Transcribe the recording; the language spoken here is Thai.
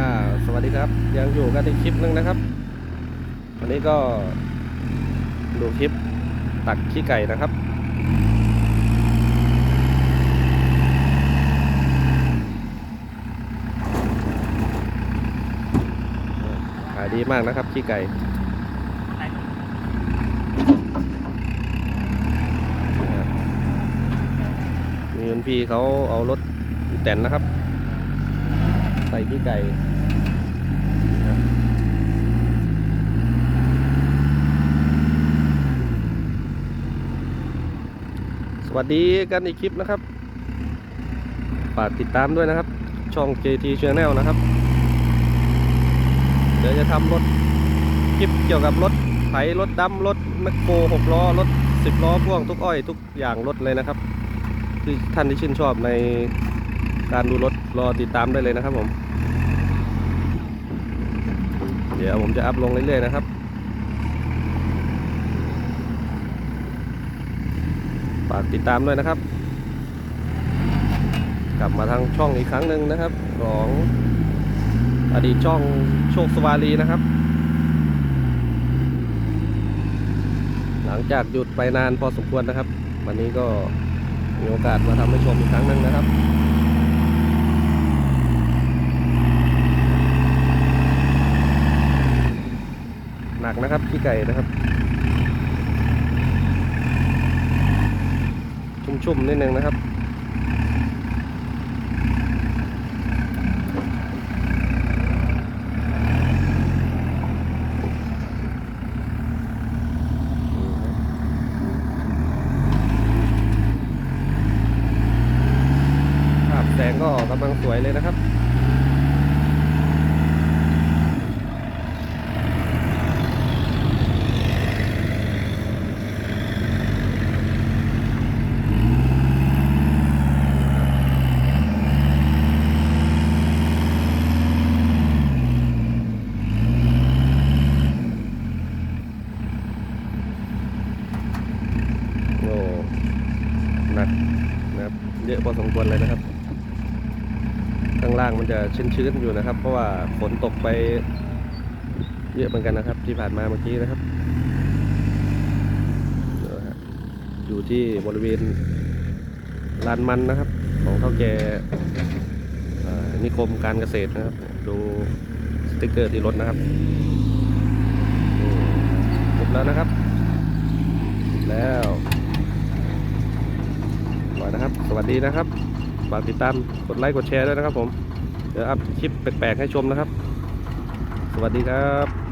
อ่าสวัสดีครับ ยังอยู่กันในคลิปนึงนะครับ วันนี้ก็ดูคลิปตักขี้ไก่นะครับ ขายดีมากนะครับขี้ไก่มีคุณพี่เขาเอารถแตนนะครับ ส่ขี้ไก่สวัสดีกันอีกคลิปนะครับ ฝากติดตามด้วยนะครับ ช่อง JT Channel นะครับ เดี๋ยวจะทำรถคลิปเกี่ยวกับรถไถรถดำรถแมคโครหกล้อรถสิบล้อพ่วงทุกอ้อย ทุกอย่างรถเลยนะครับที่ท่านที่ชื่นชอบในการดูรถรอติดตามได้เลยนะครับผม เดี๋ยวผมจะอัพลงเรื่อยๆนะครับฝากติดตามด้วยนะครับ กลับมาทางช่องอีกครั้งหนึ่งนะครับ ของอดีตช่องโชคสวารีนะครับ หลังจากหยุดไปนานพอสมควรนะครับ วันนี้ก็มีโอกาสมาทำให้ชมอีกครั้งหนึ่งนะครับ หนักนะครับขี้ไก่นะครับ ชุ่มๆนิดนึงนะครับภาพแสงก็กำลังสวยเลยนะครับ โอ้หนักนะครับ เยอะพอสมควรเลยนะครับ ข้างล่างมันจะชื้นๆอยู่นะครับ เพราะว่าฝนตกไปเยอะเหมือนกันนะครับ ที่ผ่านมาเมื่อกี้นะครับ อยู่ที่บริเวณลานมันนะครับ ของเท่าแก่เอ่อนิคมการเกษตรนะครับ ดูสติกเกอร์ที่รถนะครับอืมหมดแล้วนะครับ แล้ว นะครับ สวัสดีนะครับฝากติดตามกดไลค์กดแชร์ด้วยนะครับผมเดี๋ยวอัพคลิปแปลกๆให้ชมนะครับ สวัสดีครับ